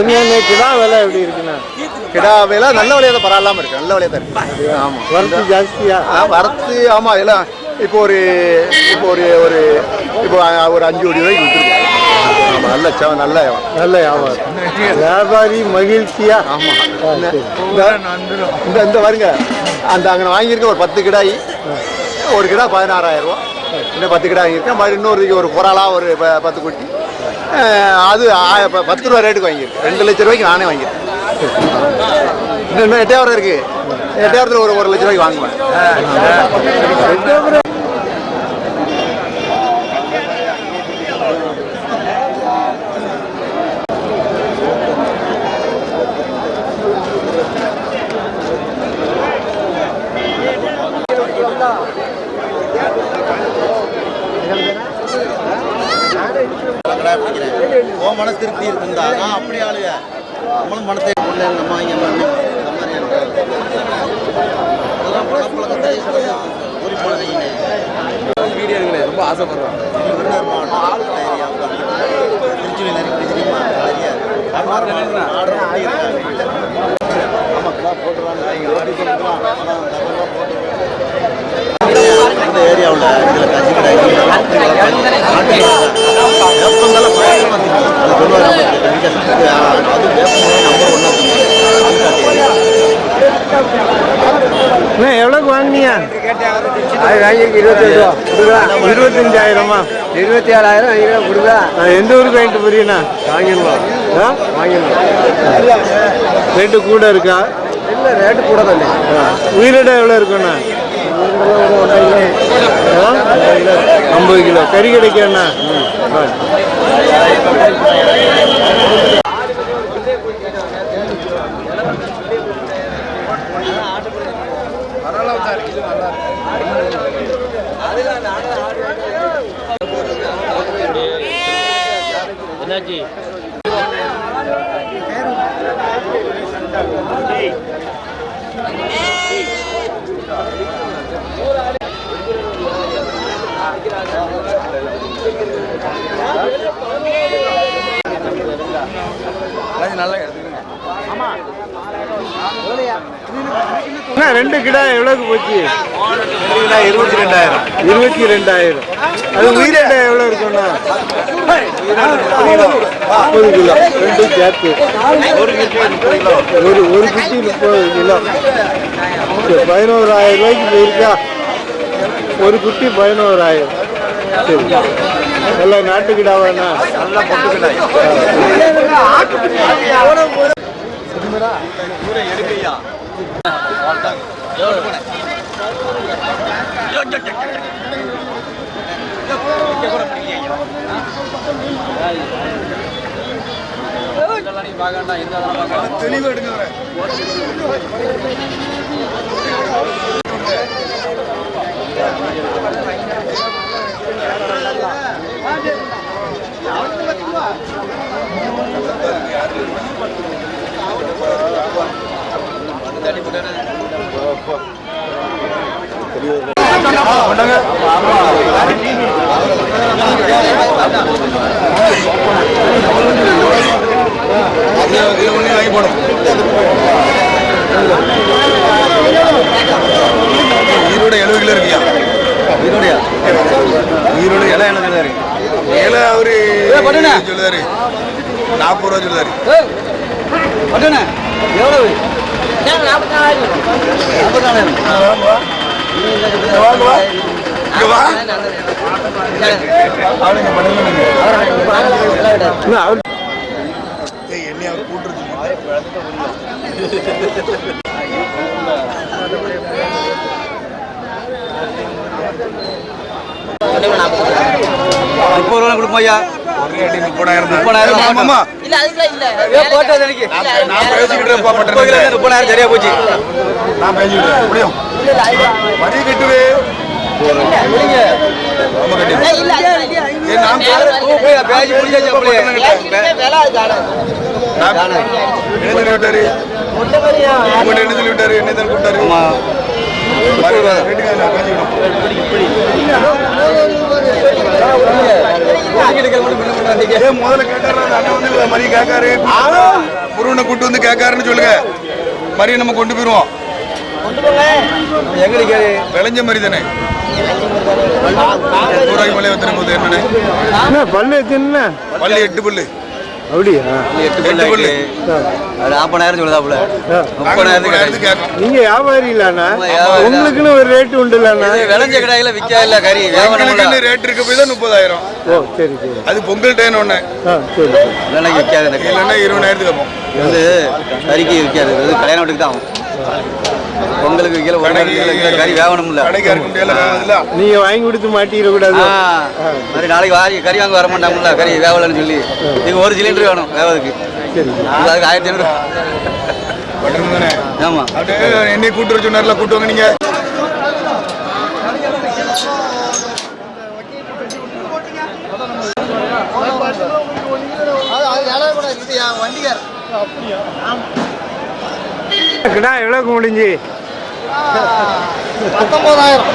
சரியான கிடா விலை எப்படி இருக்குண்ணா? கிடா விலை நல்ல விலையாக தான் பரவாயில்லாம இருக்கு நல்ல விலையாக தான் இருக்கு. ஆமாம் வரத்து ஜாஸ்தியா? ஆ, வரத்து ஆமாம் எல்லாம் இப்போ ஒரு இப்போ ஒரு ஒரு இப்போ ஒரு அஞ்சு கோடி ரூபாய்க்கு விற்றுருக்கோம் ஆமாம் நல்ல நல்ல நல்ல வியாபாரம். வியாபாரி மகிழ்ச்சியா? ஆமாம். இந்த இந்த வருங்க அந்த அங்கே வாங்கியிருக்க ஒரு பத்து கிடாய் ஒரு கிடா பதினாறாயிரம் ரூபா. இந்த பத்து கிடா வாங்கியிருக்கேன். இன்னொரு ஒரு புறாலா ஒரு பத்து குட்டி. அது ப- பத்து ரூபா ரேட்டுக்கு வாங்கியிருக்கேன் ரெண்டு லட்ச ரூபாய்க்கு நானே வாங்கியிருக்கேன் இன்னும் இன்னும் எட்டாயிரம் இருக்கு. எட்டாயிரத்தில் ஒரு ஒரு லட்ச ரூபாய்க்கு வாங்குவேன். உன் மனசு திருப்தி இருக்குந்தா நான் அப்படி ஆளுங்க நம்மளும் மனத்தை அம்மா இங்க எல்லாமே இந்த மாதிரி. அதெல்லாம் பணப்பழக்கத்தை ஒரு பழகையினே வீடியோ எடுக்கணும் ரொம்ப ஆசைப்படுறேன் விருதுநகர் மாவட்டம் ஆலத்தூர் ஏரியா திருச்சி நிறைய தெரியுமா? நிறைய. ஆர்டர் பண்ணி ஆமாம் கிலோ போட்டுருவாங்க. போட்டு இந்த ஏரியாவில் இதில் கட்சி கடை எவ்வளோக்கு வாங்கினியா அது வாங்கியிருக்கு இருபத்தஞ்சு ரூபா இருபத்தஞ்சாயிரமா? இருபத்தி ஏழாயிரம் வாங்கிக்கலாம் கொடுங்க. நான் எந்த ஊருக்கு வாங்கிட்டு போறீங்கண்ணா? வாங்கிடலாம். ஆ? வாங்கிடலாம். ரேட்டு கூட இருக்கா? இல்லை ரேட்டு கூட தானே உயிரிட எவ்வளோ இருக்குண்ணா? ஐம்பது கிலோ. கறி கிடைக்கண்ணா என்னாச்சு Hey! நல்லா எடுத்துக்கங்க ரெண்டு கிடா எவ்வளோக்கு போச்சு? இருபத்தி ரெண்டாயிரம். இருபத்தி ரெண்டாயிரம் அது உயிரிட எவ்வளோ இருக்குண்ணா முப்பது கிலோ. ரெண்டு சேர்த்து ஒரு ஒரு ஒரு குட்டி முப்பது கிலோ. பதினோராயிரம் ரூபாய்க்கு போயிருக்கா? ஒரு குட்டி பதினோராயிரம். சரி. நல்ல நாட்டு கிடாவாண்ணா நல்லா பொட்டு கிடாய் ஈரோடு எழுபது கிலோ இருக்கியா ஈரோடுயா ஈரோடு இலை என்ன சொல்லுதாரு இலை அவரு சொல்லுதாரு? நாற்பது ரூபா சொல்லுதாரு. எவ்வளவு? அண்ணா, அவர் என்ன அவர் கூட்டுறது? முப்பது ரூபா கொடுப்போம் ஐயா. முப்பதாயிரம் சரியா போச்சு. நான் பேசிக்கிட்டு முடியும் மதிய கட்டுவே என்ன சொல்லி முதல்ல கேட்டாரு அண்ணன் வந்து மணி கேட்காரு குருவனை கூட்டு வந்து கேட்காருன்னு சொல்லுங்க மரியை நம்ம கொண்டு போயிருவோம் எங்களுக்கு விளைஞ்ச மாதிரி தானே பல்லு எத்தனை? பள்ளி எட்டு பல்லு. அப்படியா? எட்டு எட்டு பல்லு அது நாற்பதாயிரம் சொல்லுதாப்புல. முப்பதாயிரத்துக்கு நீங்க வியாபாரி இல்லண்ணா. உங்களுக்குன்னு ஒரு ரேட்டு உண்டுல்லண்ணா இது விளைஞ்ச கடையில விற்க இல்ல கறி. வியாபாரம் ரேட் இருக்க போய் தான் முப்பதாயிரம். ஓ சரி சரி. அது பொங்கல் டைம் ஒன்று ஆ சரி இல்லைன்னா விற்காது கறி. இல்லைன்னா இருபதாயிரத்துக்கு வந்து கறிக்கு விற்காது இது கல்யாண வீட்டுக்கு தான் ஆகும். பொங்கலுக்கு விற்கல ஒரு நாள் விற்கல இந்த கறி வேகணும் இல்ல கடைக்கு இருக்க முடியல இல்ல நீங்க வாங்கி கொடுத்து மாட்டிடக்கூடாது. மாதிரி நாளைக்கு வாரி கறி வாங்க வர மாட்டாங்கல்ல கறி வேவலன்னு சொல்லி. இது ஒரு சிலிண்டர் வேணும் வேவதுக்கு. சரி. அதுக்கு ஆயிரத்தி ஐநூறு. ஆமா. அப்படியே என்னை கூட்டு வர சொன்னார்ல கூட்டு வாங்க நீங்க. கிடா எவ்வளோக்கு முடிஞ்சு? பத்தொன்பதாயிரம்.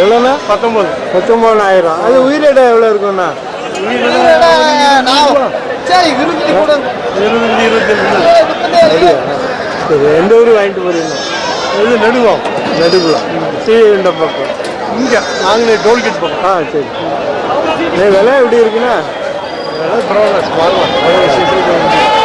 எவ்வளோண்ணா பத்தொம்பது பத்தொம்பதாயிரம் அது உயிரிட எவ்வளோ இருக்கும்ண்ணா? சரி இருபத்தி கூட. இருபது இருபத்தஞ்சு சரி எந்த ஊர் வாங்கிட்டு போறீங்க? இது நெடுவோம் நெடுகுளம் ஸ்ரீவைகுண்ட பக்கம். இங்கே நாங்கள் டோல்கேட் பக்கம். ஆ சரி. விலை எப்படி இருக்குண்ணா? விலை பரவாயில்ல சுமார்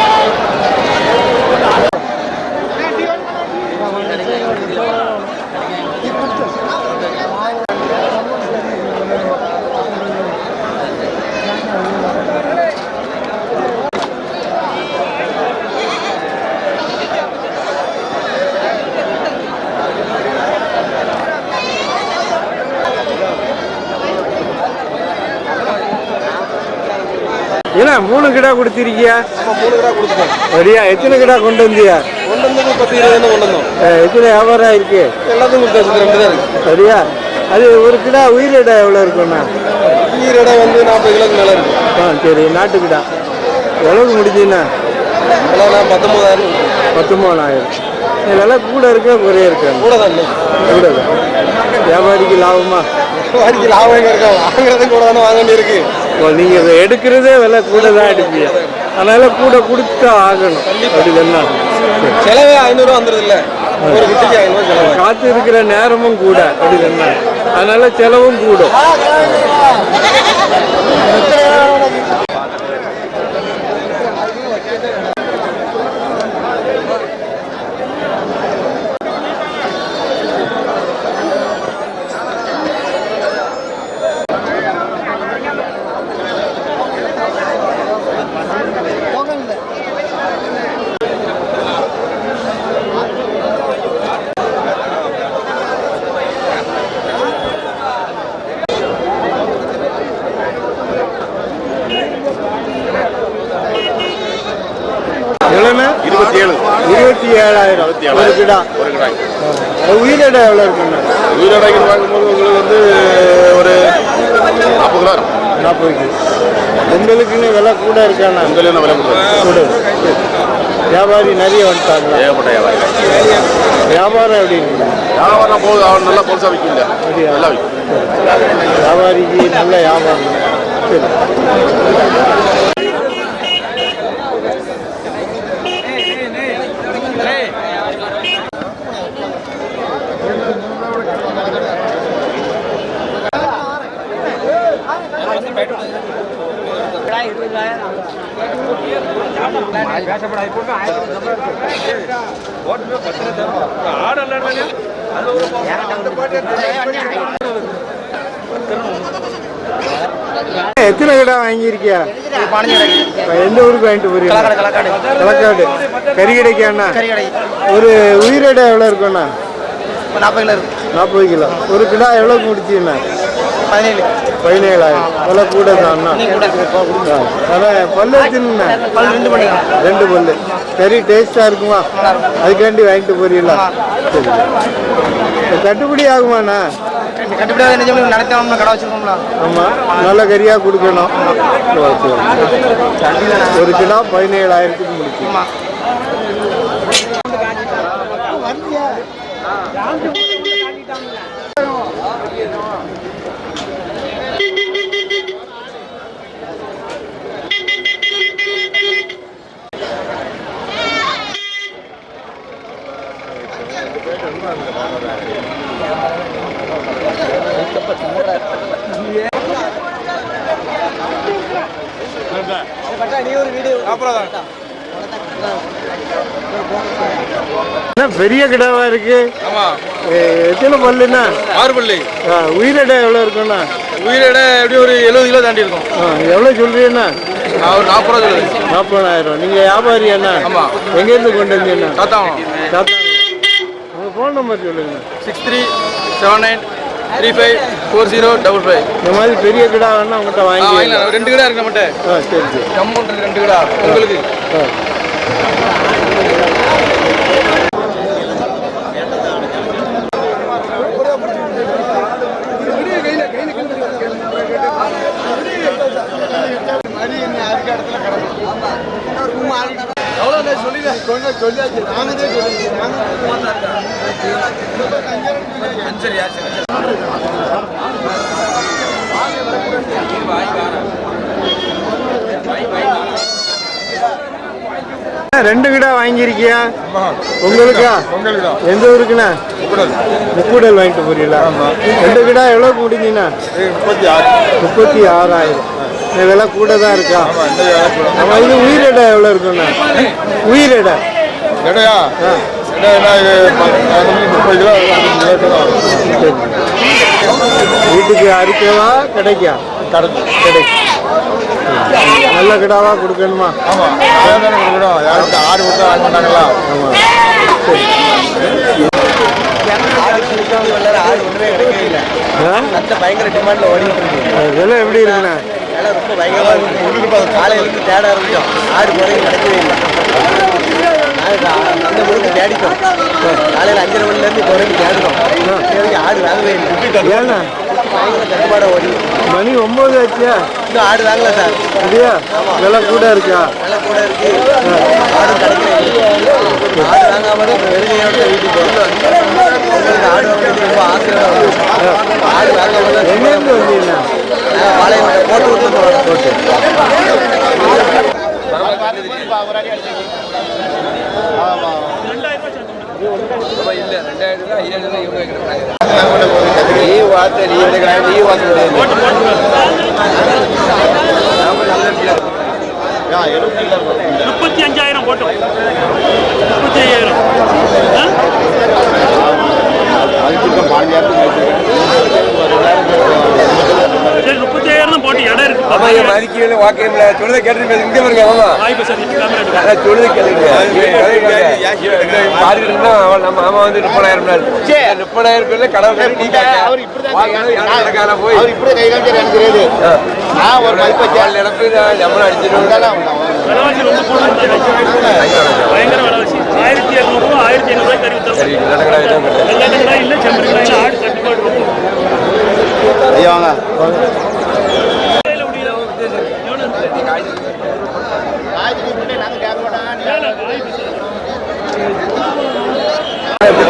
ஏன்னா மூணு கிடா கொடுத்திருக்கியா? மூணு கடை கொடுத்துட்டோம் அப்படியா எத்தனை கிடா கொண்டு வந்தியா? கொண்டு வந்து பத்து இருபது கொண்டு வந்தோம் எத்தனை வியாபாரம் இருக்கு? எல்லாத்தையும் கொடுத்தாச்சு ரெண்டு தான் இருக்கு சரியா? அது ஒரு கிடா உயிர் இடம் எவ்வளோ இருக்கும்ண்ணா? உயிர் இடம் வந்து நாற்பது கிலோக்கு மேலே இருக்கு ஆ சரி. நாட்டு கிடா. எவ்வளோக்கு முடிஞ்சுண்ணா பத்தொம்போதாயிரம் பத்தொன்பதாயிரம். பத்தொம்பதாயிரம் இதெல்லாம் கூட இருக்கா குறைய இருக்கா? கூட தான் கூட தான் வியாபாரிக்கு லாபமா? வியாபாரிக்கு லாபம் எங்க இருக்கா? வாங்குறது கூட தானே வாங்க வேண்டியிருக்கு. ஓ, நீங்க இதை எடுக்கிறதே விலை கூட தான் எடுப்பீங்க. அதனால கூட கொடுத்து ஆகணும். அப்படி தானே செலவே ஐநூறுரூவா வந்துடுது இல்லை ஒரு குட்டிக்கு ஐநூறுவா செலவு காத்து இருக்கிற நேரமும் கூட அப்படி தானே அதனால செலவும் கூடும் எவ்வளோண்ணா இருபத்தி ஏழு இருபத்தி ஒரு கிடா ஒரு அது உயிரிட எவ்வளோ இருக்குண்ணா உயிரோடைக்கு வாங்கும்போது உங்களுக்கு வந்து ஒரு நாற்பது கிலோ இருக்கும் நாற்பது கிலோ உங்களுக்குன்னு விலை கூட இருக்காண்ணா உங்களே விலை கூட. வியாபாரி நிறைய வந்துட்டாங்களா? ஏகப்பட்ட வியாபாரி வியாபாரம் எப்படி இருக்கு? வியாபாரம் போகுது. அவன் நல்லா பொருசாக அப்படியா? நல்லா விற்கும். வியாபாரிக்கு நல்ல வியாபாரம். சரி. எத்தனை கடை வாங்கியிருக்கியா? எந்த ஊருக்கு வாங்கிட்டு போறீங்க? களக்காடு கறி கடைக்காண்ணா ஒரு உயிரிடை எவ்வளோ இருக்குண்ணா நாற்பது கிலோ இருக்கு. நாற்பது கிலோ. ஒரு கிலோ எவ்வளோ முடிச்சுண்ணா பதினேழு. பதினேழாயிரம். விலை கூட தான்ண்ணா அதான் பல்லு பல் ரெண்டு பல்லு. கறி டேஸ்டாக இருக்குமா? அதுக்காண்டி வாங்கிட்டு போறீங்களா? சரி. கட்டுப்படி ஆகுமாண்ணா? நல்ல கறியாக கொடுக்கணும். சரி. ஒரு கிலோ பதினேழாயிரத்துக்கு முடிச்சு. பெரிய கிடாவா இருக்கு? எத்தனை பல்லுண்ணா ஆறு பல்லு. உயிரிடை எவ்வளோ இருக்கும்ண்ணா? உயிரிடை எப்படியும் ஒரு எழுபது கிலோ தாண்டி இருக்கும். எவ்வளோ சொல்றீங்கண்ணா? நான் நாற்பது ரூபா நாற்பதாயிரம். நீங்கள் வியாபாரி என்ன ஆமாம் எங்கேருந்து கொண்டு வந்தீங்கண்ணா தாத்தாவா தாத்தா உங்கள் ஃபோன் நம்பர் சொல்லுங்கண்ணா six three seven nine three five four zero double five. இந்த மாதிரி பெரிய கிடா வேணா உங்கள்கிட்ட வாங்கி ரெண்டு கிடா இருக்கு நம்மகிட்ட. ஆ சரி சரி. கம்மன் ரெண்டு கிடா. உங்களுக்கு? ஆ ரெண்டு கிடா வாங்கியிருக்கியா? உங்களுக்கா? எந்த ஊருக்குண்ணா? முக்கூடல் வாங்கிட்டு போறீங்களா? ரெண்டு கிடா எவ்வளோ முடிஞ்சுண்ணா முப்பத்தி ஆறு. முப்பத்தி ஆறாயிரம். இந்த விலை கூட தான் இருக்கா? ஆமாம் இது உயிரிடை எவ்வளோ இருக்குண்ணா உயிரிடை சரி. வீட்டுக்கு அரிக்கவா கிடைக்கா? கடைக்கு. கிடைக்கும் நல்ல கிடாவா கொடுக்கணுமா? ஆமாம் யாருக்கு ஆடு கொடுத்தா வாங்க மாட்டாங்களா? ஆமாம் சரி ஆடு ஒன்றுமே கிடைக்கவே இல்லை. பயங்கர டிமாண்டில் ஓடிட்டு இருக்கு. விலை எப்படி இருக்குண்ணா? விலை ரொம்ப பயங்கரமாக இருக்கு. காலையிலேருந்து தேட ஆரம்பிச்சோம். ஆடு குறையும் கிடைக்கவே இல்லை. நாங்கள் அந்த முழுக்க தேடிட்டோம். காலையில் அஞ்சரை மணிலேருந்து வரைக்கும் தேடிட்டோம் ஆடு வாங்கவே இல்லை. மணி ஒம்பது ஆச்சியா இன்னும் ஆடு வாங்கல சார். இல்லையா விலை கூட இருக்கா? விலை கூட இருக்கு. ஆடு கிடைக்கல ஆடு வாங்காம தான் வெளியோட வீட்டுக்கு உங்களுக்கு ஆடு வாங்குறது ரொம்ப இருக்கு. ஆடு வாங்காம தான் எங்கேருந்து வந்தீங்கண்ணா பாளையம் போட்டு விட்டு போட்டு முப்பத்தி அஞ்சாயிரம் போட்டோம். முப்பத்தி ஐயாயிரம் ஆ? சரி முப்பத்தி ஐயாயிரம் தான் போட்டு இடம் இருக்கு ஆமா என் சொல்லுத கேட்டு இங்க பாருங்க சொல்லுது அவன் நம்ம மாமா வந்து முப்பதாயிரம் நாள் முப்பதாயிரம் பேர்ல கடவுள் போய். அவர் இப்படி கை காமிச்சாரு எனக்கு தெரியாது. நான் ஒரு மதிப்பு வச்சேன் நினைப்பு லெமன் அடிச்சிடும் விலைவாசி ரொம்ப கூட பயங்கர விலைவாசி ஆயிரத்தி இரநூறுவா ஆயிரத்தி ஐநூறுரூவாய்க்கு கறி சரி வித்தோம் நல்ல கடை தான் கட்டுறேன் வெள்ளாட்டு கடை இல்லை செம்பரி கடை இல்லை ஆடு தட்டுப்பாடு இருக்கும் ஐயா வாங்க கையில முடியல எவ்வளோ இருக்கு? வேலை, வாய்ப்பு சார். எப்படி சாப்பிட உரங்க எப்படி சாப்பிட வியாபாரம் தானே இது ஆயிரம் ரூபாய் கணக்கில் நாம நாம சொல்றோம் வேணுமாண்ணா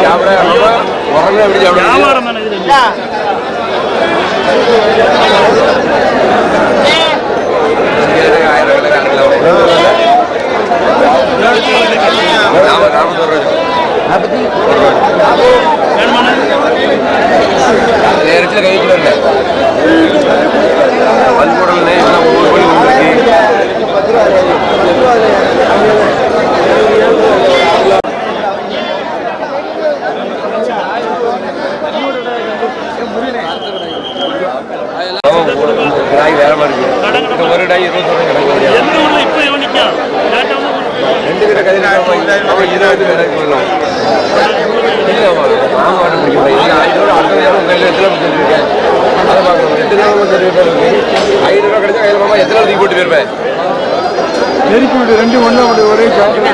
நேரத்தில் கைக்கு வரல பல்பொருள் எல்லாம் ஒவ்வொரு கோழி நாய் வேற மாதிரி இருக்கு ஒரு நாய் ரெண்டு கிட்ட கதை இருபது கிடக்கு போடலாம் இல்லை ஆமாம் ஆமாம் பிடிக்க இது ஐநூறு அடுத்த நேரம் உங்கள் இடத்துல அதை பார்க்கணும் ரெண்டு நேரம் தெரிவிப்பேன் இருக்கு ஐநூறுரூவா கிடைச்சா கையில் மாமா எத்தனை தூக்கி போட்டு போயிருப்பேன் ரெண்டு ஒன்று ஒரே சாப்பிட்டு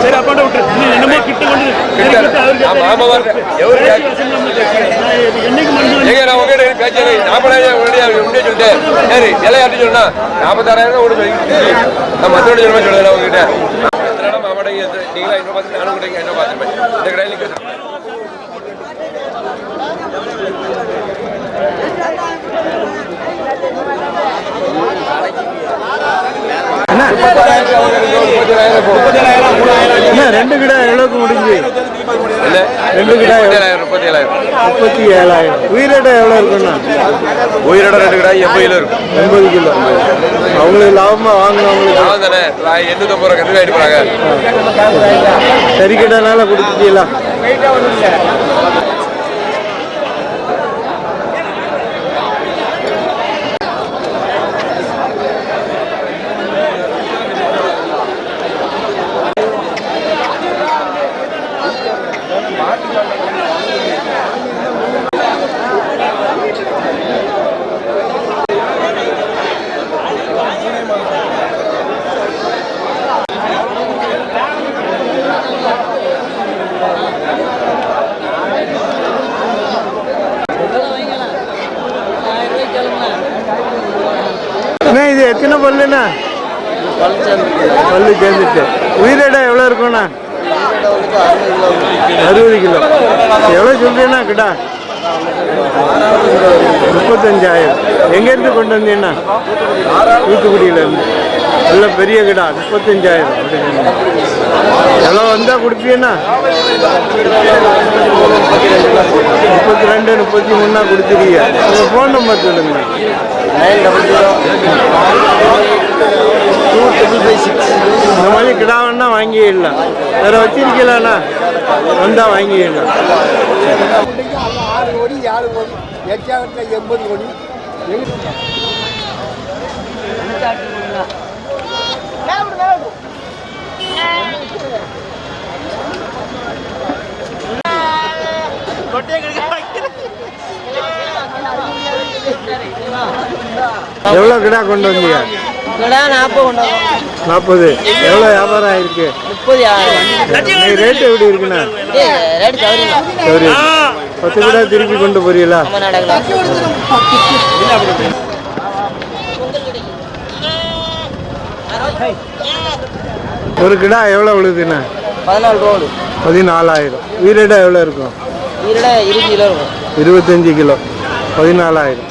சரி விட்டு நீ கிட்ட உடனே சரி நாற்பத்தாறாயிரம் கூட நான் மற்றோட சொல்ல சொல்லுறேன் உங்ககிட்ட நீங்களா இன்னும் பார்த்து நானும் கூட என்ன பார்த்துருப்பேன் இந்த கடையில் என்ன ரெண்டு கிடா எவ்வளோக்கு முடிஞ்சு ரெண்டு கிடா எவ்வளவு? முப்பத்தி ஏழாயிரம் முப்பத்தி ஏழாயிரம் உயிரிட எவ்வளோ இருக்குண்ணா உயிரோட ரெண்டு கடை எண்பது கிலோ இருக்கும் எண்பது கிலோ அவங்களுக்கு லாபமாக வாங்கினவங்களுக்கு நான் தானே எண்ணூத்தம்பது ரூபா கட்டு ஆயிட்டு போறாங்க சரி கிடனால கொடுத்துட்டீங்களா அண்ணா இது எத்தனை பல்லுண்ணா? பல்லு சேர்ந்துட்டு உயிரிட எவ்வளோ இருக்கும்ண்ணா? அறுபது கிலோ. எவ்வளோ சொல்றீண்ணா கிட்டா? முப்பத்தஞ்சாயிரம். எங்கேருந்து கொண்டு வந்தீங்கண்ணா? தூத்துக்குடியிலேருந்து நல்ல பெரிய கிடா முப்பத்தஞ்சாயிரம். எவ்வளோ வந்தால் கொடுப்பீங்கண்ணா? முப்பத்தி ரெண்டு முப்பத்தி மூணா கொடுத்துருக்கீங்க உங்கள் ஃபோன் நம்பர் சொல்லுங்கண்ணா இந்த மாதிரி கிடா வேணா வாங்கிடலாம். வேறு வச்சிருக்கலாண்ணா வந்தால் வாங்கிடலாம். ஆறு கோடி ஏழு கோடி எட்டாயிரத்தில் எண்பது கோடி எவ்வளோ கிடா கொண்டு வந்தீங்க? கடை நாற்பது நாற்பது. எவ்வளோ வியாபாரம் ஆயிருக்கு? முப்பது ரேட்டு எப்படி இருக்குண்ணா? சரி பத்து கிடா திருப்பி கொண்டு போறீங்களா? ஒரு கிடா எவ்வளோ விழுதுண்ணா? பதினாலு ரோடு பதினாலாயிரம். உயிரிட எவ்வளோ இருக்கும். இருபத்தஞ்சி கிலோ. பதினாலாயிரம்.